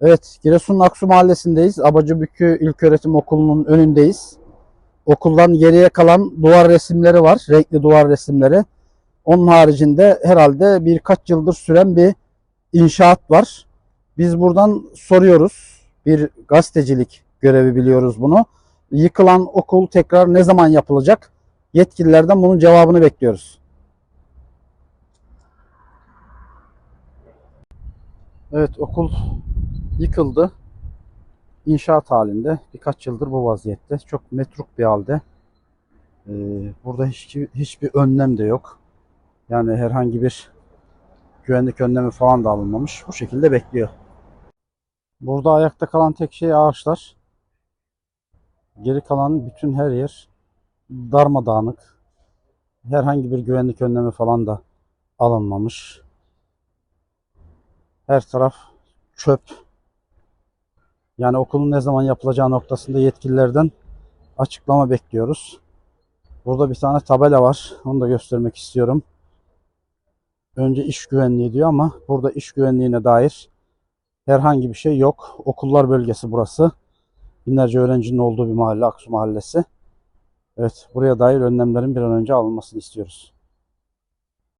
Evet, Giresun'un Aksu Mahallesi'ndeyiz. Abacıbükü İlköğretim Okulu'nun önündeyiz. Okuldan geriye kalan duvar resimleri var, renkli duvar resimleri. Onun haricinde herhalde birkaç yıldır süren bir inşaat var. Biz buradan soruyoruz. Bir gazetecilik görevi biliyoruz bunu. Yıkılan okul tekrar ne zaman yapılacak? Yetkililerden bunun cevabını bekliyoruz. Evet okul yıkıldı. İnşaat halinde. Birkaç yıldır bu vaziyette. Çok metruk bir halde. Ee, burada hiç, hiçbir önlem de yok. Yani herhangi bir güvenlik önlemi falan da alınmamış. Bu şekilde bekliyor. Burada ayakta kalan tek şey ağaçlar. Geri kalan bütün her yer darmadağınık. Herhangi bir güvenlik önlemi falan da alınmamış. Her taraf çöp. Yani okulun ne zaman yapılacağı noktasında yetkililerden açıklama bekliyoruz. Burada bir tane tabela var. Onu da göstermek istiyorum. Önce iş güvenliği diyor ama burada iş güvenliğine dair herhangi bir şey yok. Okullar bölgesi burası. Binlerce öğrencinin olduğu bir mahalle, Aksu Mahallesi. Evet, buraya dair önlemlerin bir an önce alınmasını istiyoruz.